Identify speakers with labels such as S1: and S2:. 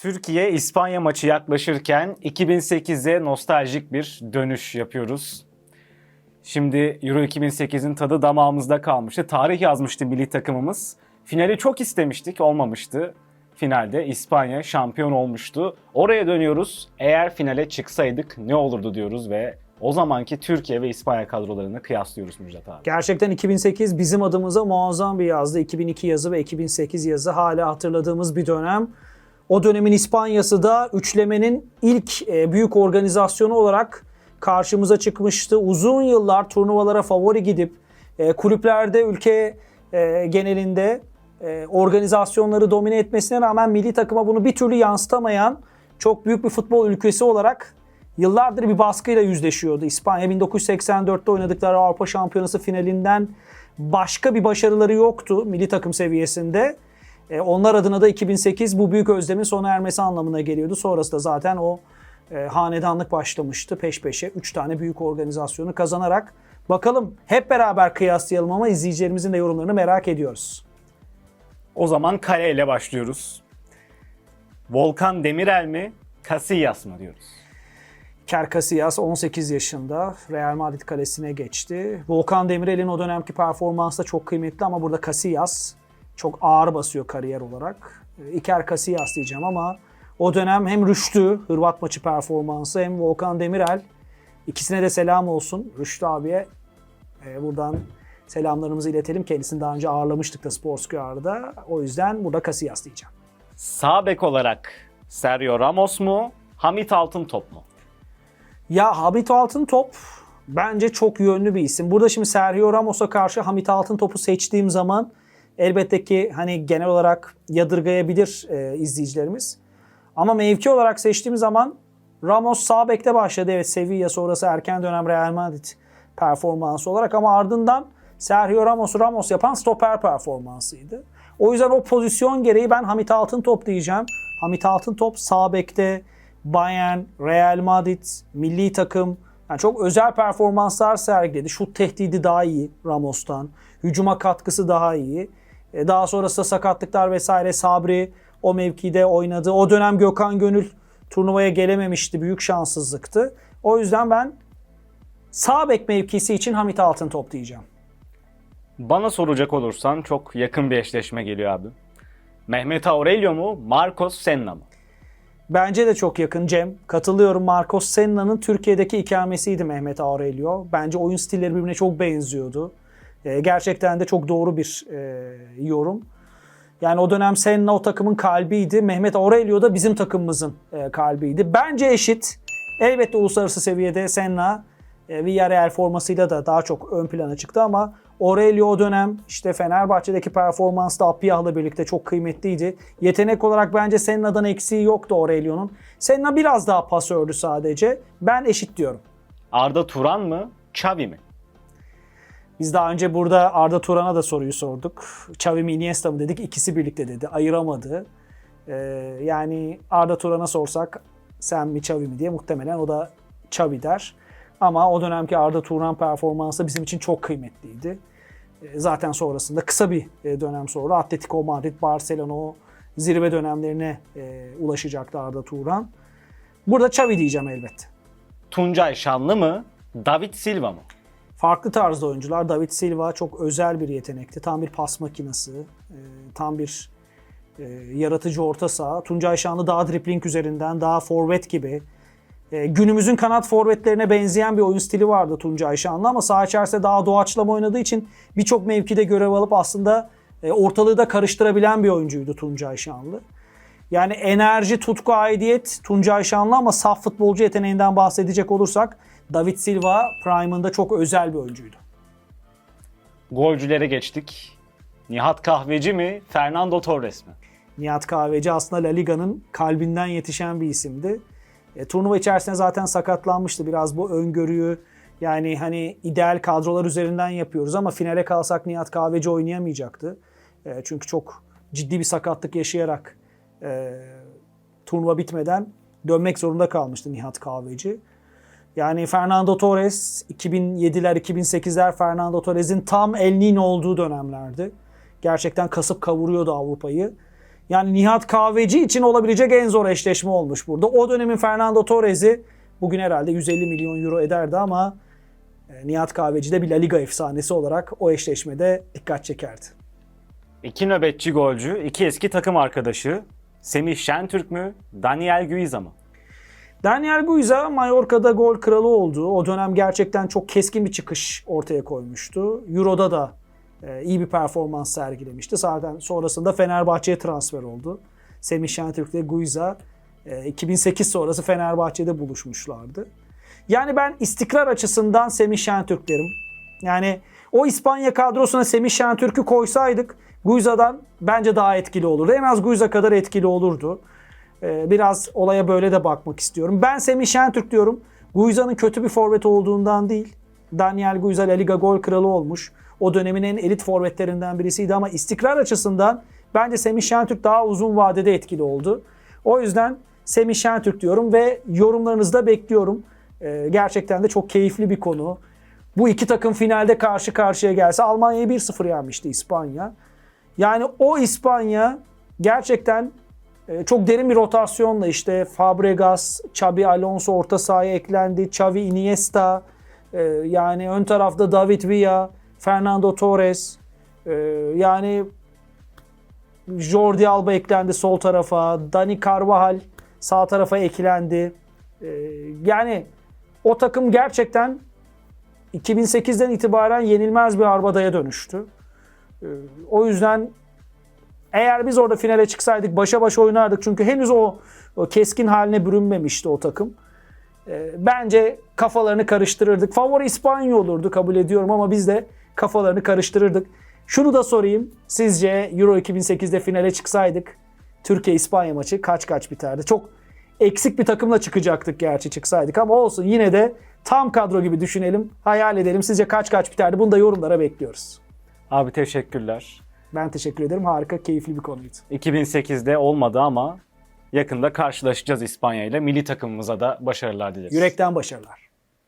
S1: Türkiye İspanya maçı yaklaşırken 2008'e nostaljik bir dönüş yapıyoruz. Şimdi Euro 2008'in tadı damağımızda kalmıştı. Tarih yazmıştı milli takımımız. Finali çok istemiştik, olmamıştı. Finalde İspanya şampiyon olmuştu. Oraya dönüyoruz. Eğer finale çıksaydık ne olurdu diyoruz ve o zamanki Türkiye ve İspanya kadrolarını kıyaslıyoruz Müjdat abi.
S2: Gerçekten 2008 bizim adımıza muazzam bir yazdı. 2002 yazı ve 2008 yazı hala hatırladığımız bir dönem. O dönemin İspanya'sı da üçlemenin ilk e, büyük organizasyonu olarak karşımıza çıkmıştı. Uzun yıllar turnuvalara favori gidip e, kulüplerde ülke e, genelinde organizasyonları domine etmesine rağmen milli takıma bunu bir türlü yansıtamayan çok büyük bir futbol ülkesi olarak yıllardır bir baskıyla yüzleşiyordu. İspanya 1984'te oynadıkları Avrupa Şampiyonası finalinden başka bir başarıları yoktu milli takım seviyesinde. E, onlar adına da 2008 bu büyük özlemin sona ermesi anlamına geliyordu. Sonrasında zaten o e, hanedanlık başlamıştı peş peşe. 3 tane büyük organizasyonu kazanarak. Bakalım hep beraber kıyaslayalım ama izleyicilerimizin de yorumlarını merak ediyoruz.
S1: O zaman kale ile başlıyoruz. Volkan Demirel mi, Casillas mı diyoruz?
S2: Iker Casillas 18 yaşında Real Madrid kalesine geçti. Volkan Demirel'in o dönemki performansı da çok kıymetli ama burada Casillas çok ağır basıyor kariyer olarak. E, Iker Casillas diyeceğim ama o dönem hem Rüştü, Hırvat maçı performansı hem Volkan Demirel ikisine de selam olsun. Rüştü abiye e, buradan selamlarımızı iletelim. Kendisini daha önce ağırlamıştık da Sportskyar'da. O yüzden burada Casillas diyeceğim.
S1: Sağ bek olarak Sergio Ramos mu, Hamit Altıntop mu?
S2: Ya Hamit Altıntop bence çok yönlü bir isim. Burada şimdi Sergio Ramos'a karşı Hamit Altıntop'u seçtiğim zaman elbette ki hani genel olarak yadırgayabilir e, izleyicilerimiz. Ama mevki olarak seçtiğim zaman Ramos sağ bekte başladı. Evet Sevilla sonrası erken dönem Real Madrid performansı olarak ama ardından Sergio Ramos'u Ramos yapan stoper performansıydı. O yüzden o pozisyon gereği ben Hamit Altıntop diyeceğim. Hamit Altıntop sağ bekte Bayern, Real Madrid, milli takım yani çok özel performanslar sergiledi. Şut tehdidi daha iyi Ramos'tan. Hücuma katkısı daha iyi. E, Daha sonrasında sakatlıklar vesaire Sabri o mevkide oynadı. O dönem Gökhan Gönül turnuvaya gelememişti. Büyük şanssızlıktı. O yüzden ben sağ bek mevkisi için Hamit Altıntop diyeceğim.
S1: Bana soracak olursan çok yakın bir eşleşme geliyor abi. Mehmet Aurelio mu, Marcos Senna mı?
S2: Bence de çok yakın Cem. Katılıyorum. Marcos Senna'nın Türkiye'deki ikamesiydi Mehmet Aurelio. Bence oyun stilleri birbirine çok benziyordu. Ee, gerçekten de çok doğru bir e, yorum. Yani o dönem Senna o takımın kalbiydi. Mehmet Aurelio da bizim takımımızın e, kalbiydi. Bence eşit. Elbette uluslararası seviyede Senna e, Villarreal formasıyla da daha çok ön plana çıktı ama Aurelio o dönem işte Fenerbahçe'deki performans da Appiah'la birlikte çok kıymetliydi. Yetenek olarak bence Senna'dan eksiği yoktu Aurelio'nun. Senna biraz daha pasördü sadece. Ben eşit diyorum.
S1: Arda Turan mı, Xavi mi?
S2: Biz daha önce burada Arda Turan'a da soruyu sorduk. Xavi mi Iniesta mı dedik. İkisi birlikte dedi. Ayıramadı. Ee, yani Arda Turan'a sorsak sen mi Xavi mi diye muhtemelen o da Xavi der. Ama o dönemki Arda Turan performansı bizim için çok kıymetliydi. Ee, Zaten sonrasında kısa bir e, dönem sonra Atletico Madrid, Barcelona o zirve dönemlerine e, ulaşacaktı Arda Turan. Burada Xavi diyeceğim elbette.
S1: Tuncay Şanlı mı, David Silva mı?
S2: Farklı tarzda oyuncular. David Silva çok özel bir yetenekti. Tam bir pas makinesi, e, tam bir e, yaratıcı orta saha. Tuncay Şanlı daha dripling üzerinden, daha forvet gibi. E, günümüzün kanat forvetlerine benzeyen bir oyun stili vardı Tuncay Şanlı ama saha içerisinde daha doğaçlama oynadığı için birçok mevkide görev alıp aslında ortalığı da karıştırabilen bir oyuncuydu Tuncay Şanlı. Yani enerji, tutku, aidiyet Tuncay Şanlı ama saf futbolcu yeteneğinden bahsedecek olursak David Silva Prime'ında çok özel bir oyuncuydu.
S1: Golcülere geçtik. Nihat Kahveci mi, Fernando Torres mi?
S2: Nihat Kahveci aslında La Liga'nın kalbinden yetişen bir isimdi. E, turnuva içerisinde zaten sakatlanmıştı. Biraz bu öngörüyü yani hani ideal kadrolar üzerinden yapıyoruz ama finale kalsak Nihat Kahveci oynayamayacaktı. E, çünkü çok ciddi bir sakatlık yaşayarak e, turnuva bitmeden dönmek zorunda kalmıştı Nihat Kahveci. Yani Fernando Torres 2007'ler 2008'ler Fernando Torres'in tam El Niño olduğu dönemlerdi. Gerçekten kasıp kavuruyordu Avrupa'yı. Yani Nihat Kahveci için olabilecek en zor eşleşme olmuş burada. O dönemin Fernando Torres'i bugün herhalde 150 milyon euro ederdi ama e, Nihat Kahveci de bir La Liga efsanesi olarak o eşleşmede dikkat çekerdi.
S1: İki nöbetçi golcü, iki eski takım arkadaşı. Semih Şentürk mü, Daniel Guiza mı?
S2: Daniel Guiza Mallorca'da gol kralı oldu. O dönem gerçekten çok keskin bir çıkış ortaya koymuştu. Euro'da da e, iyi bir performans sergilemişti. Zaten sonrasında Fenerbahçe'ye transfer oldu. Semih Şentürk ile Guiza e, 2008 sonrası Fenerbahçe'de buluşmuşlardı. Yani ben istikrar açısından Semih Şentürk derim. Yani o İspanya kadrosuna Semih Şentürk'ü koysaydık Guiza'dan bence daha etkili olurdu. En az Guiza kadar etkili olurdu. Ee, biraz olaya böyle de bakmak istiyorum. Ben Semih Şentürk diyorum. Guiza'nın kötü bir forvet olduğundan değil. Daniel Guiza La Liga gol kralı olmuş. O dönemin en elit forvetlerinden birisiydi ama istikrar açısından bence Semih Şentürk daha uzun vadede etkili oldu. O yüzden Semih Şentürk diyorum ve yorumlarınızı da bekliyorum. Ee, gerçekten de çok keyifli bir konu. Bu iki takım finalde karşı karşıya gelse Almanya'yı 1-0 yenmişti İspanya. Yani o İspanya gerçekten çok derin bir rotasyonla işte Fabregas, Xabi Alonso orta sahaya eklendi. Xavi Iniesta, e, yani ön tarafta David Villa, Fernando Torres, e, yani Jordi Alba eklendi sol tarafa, Dani Carvajal sağ tarafa eklendi. E, yani o takım gerçekten 2008'den itibaren yenilmez bir arbadaya dönüştü. O yüzden eğer biz orada finale çıksaydık başa başa oynardık. Çünkü henüz o, o keskin haline bürünmemişti o takım. Ee, bence kafalarını karıştırırdık. Favori İspanya olurdu kabul ediyorum ama biz de kafalarını karıştırırdık. Şunu da sorayım. Sizce Euro 2008'de finale çıksaydık Türkiye-İspanya maçı kaç kaç biterdi? Çok eksik bir takımla çıkacaktık gerçi çıksaydık ama olsun yine de tam kadro gibi düşünelim. Hayal edelim. Sizce kaç kaç biterdi? Bunu da yorumlara bekliyoruz.
S1: Abi teşekkürler.
S2: Ben teşekkür ederim. Harika, keyifli bir konuydu.
S1: 2008'de olmadı ama yakında karşılaşacağız İspanya ile. Milli takımımıza da başarılar dileriz.
S2: Yürekten başarılar.